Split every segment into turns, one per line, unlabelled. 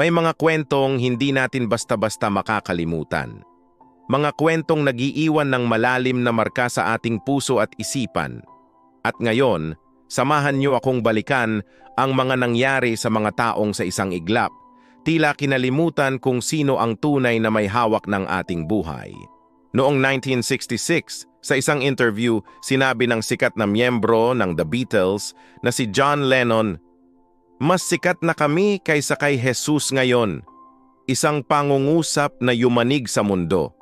May mga kwentong hindi natin basta-basta makakalimutan. Mga kwentong nagiiwan ng malalim na marka sa ating puso at isipan. At ngayon, samahan niyo akong balikan ang mga nangyari sa mga taong sa isang iglap. Tila kinalimutan kung sino ang tunay na may hawak ng ating buhay. Noong 1966, sa isang interview, sinabi ng sikat na miyembro ng The Beatles na si John Lennon, Mas sikat na kami kaysa kay Jesus ngayon, isang pangungusap na yumanig sa mundo.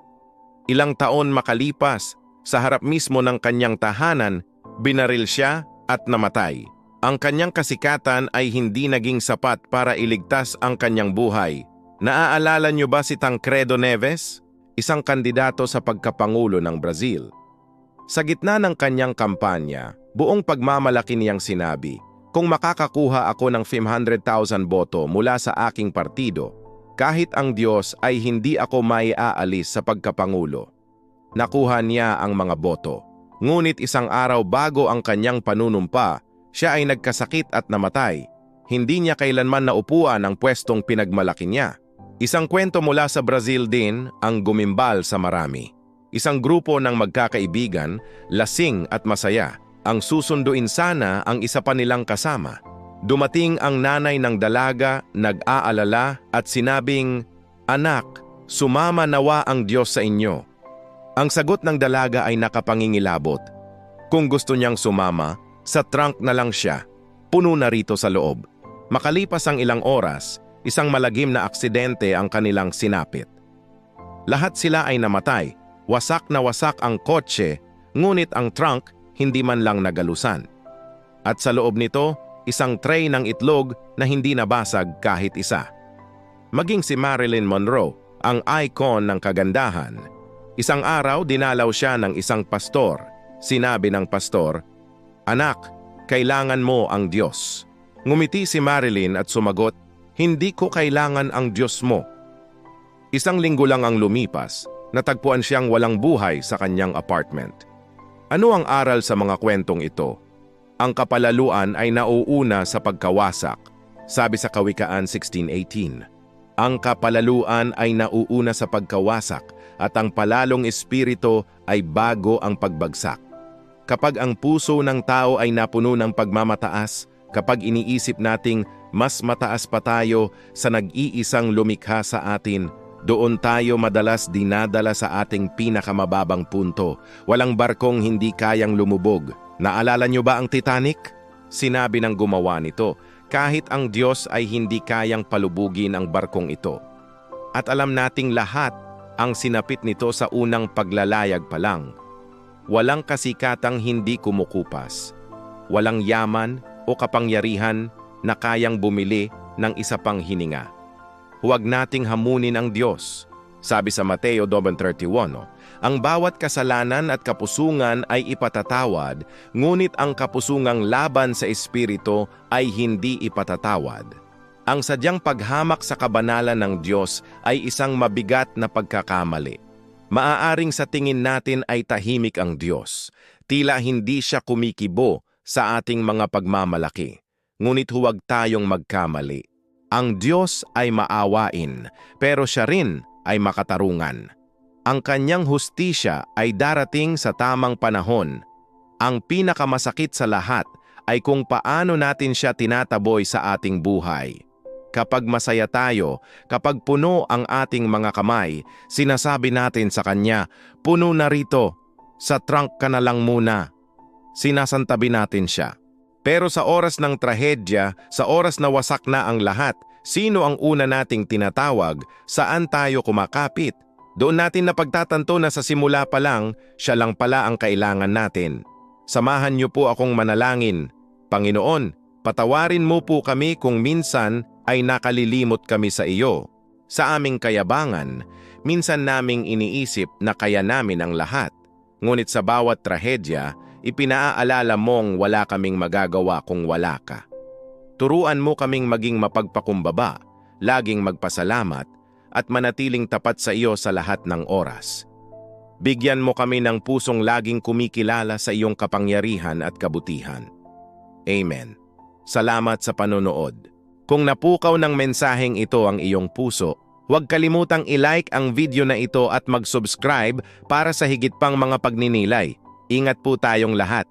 Ilang taon makalipas, sa harap mismo ng kanyang tahanan, binaril siya at namatay. Ang kanyang kasikatan ay hindi naging sapat para iligtas ang kanyang buhay. Naaalala niyo ba si Tancredo Neves? Isang kandidato sa pagkapangulo ng Brazil. Sa gitna ng kanyang kampanya, buong pagmamalaki niyang sinabi, kung makakakuha ako ng 500,000 boto mula sa aking partido, kahit ang Diyos ay hindi ako maiaalis sa pagkapangulo. Nakuha niya ang mga boto. Ngunit isang araw bago ang kanyang panunumpa, siya ay nagkasakit at namatay. Hindi niya kailanman naupuan ang pwestong pinagmalaki niya. Isang kwento mula sa Brazil din ang gumimbal sa marami. Isang grupo ng magkakaibigan, lasing at masaya, ang susunduin sana ang isa pa nilang kasama. Dumating ang nanay ng dalaga, nag-aalala at sinabing, Anak, sumama nawa ang Diyos sa inyo. Ang sagot ng dalaga ay nakapangingilabot. Kung gusto niyang sumama, sa trunk na lang siya. Puno na rito sa loob. Makalipas ang ilang oras, isang malagim na aksidente ang kanilang sinapit. Lahat sila ay namatay. Wasak na wasak ang kotse, ngunit ang trunk hindi man lang nagalusan. At sa loob nito, isang tray ng itlog na hindi nabasag kahit isa. Maging si Marilyn Monroe, ang icon ng kagandahan. Isang araw dinalaw siya ng isang pastor. Sinabi ng pastor, Anak, kailangan mo ang Diyos. Ngumiti si Marilyn at sumagot, Hindi ko kailangan ang Diyos mo. Isang linggo lang ang lumipas, natagpuan siyang walang buhay sa kanyang apartment. Ano ang aral sa mga kwentong ito? Ang kapalaluan ay nauuna sa pagkawasak, sabi sa Kawikaan 1618. Ang kapalaluan ay nauuna sa pagkawasak at ang palalong espiritu ay bago ang pagbagsak. Kapag ang puso ng tao ay napuno ng pagmamataas, kapag iniisip nating mas mataas pa tayo sa nag-iisang lumikha sa atin, doon tayo madalas dinadala sa ating pinakamababang punto. Walang barkong hindi kayang lumubog. Naalala niyo ba ang Titanic? Sinabi ng gumawa nito, kahit ang Diyos ay hindi kayang palubugin ang barkong ito. At alam nating lahat ang sinapit nito sa unang paglalayag pa lang. Walang kasikatang hindi kumukupas. Walang yaman o kapangyarihan na kayang bumili ng isa pang hininga huwag nating hamunin ang Diyos. Sabi sa Mateo 2.31, ang bawat kasalanan at kapusungan ay ipatatawad, ngunit ang kapusungang laban sa Espiritu ay hindi ipatatawad. Ang sadyang paghamak sa kabanalan ng Diyos ay isang mabigat na pagkakamali. Maaaring sa tingin natin ay tahimik ang Diyos. Tila hindi siya kumikibo sa ating mga pagmamalaki. Ngunit huwag tayong magkamali. Ang Diyos ay maawain, pero siya rin ay makatarungan. Ang kanyang hustisya ay darating sa tamang panahon. Ang pinakamasakit sa lahat ay kung paano natin siya tinataboy sa ating buhay. Kapag masaya tayo, kapag puno ang ating mga kamay, sinasabi natin sa Kanya, puno na rito, sa trunk ka na lang muna. Sinasantabi natin siya. Pero sa oras ng trahedya, sa oras na wasak na ang lahat, sino ang una nating tinatawag, saan tayo kumakapit? Doon natin napagtatanto na sa simula pa lang, siya lang pala ang kailangan natin. Samahan niyo po akong manalangin. Panginoon, patawarin mo po kami kung minsan ay nakalilimot kami sa iyo. Sa aming kayabangan, minsan naming iniisip na kaya namin ang lahat. Ngunit sa bawat trahedya, ipinaaalala mong wala kaming magagawa kung wala ka. Turuan mo kaming maging mapagpakumbaba, laging magpasalamat, at manatiling tapat sa iyo sa lahat ng oras. Bigyan mo kami ng pusong laging kumikilala sa iyong kapangyarihan at kabutihan. Amen. Salamat sa panonood. Kung napukaw ng mensaheng ito ang iyong puso, huwag kalimutang i-like ang video na ito at mag-subscribe para sa higit pang mga pagninilay. Ingat po tayong lahat.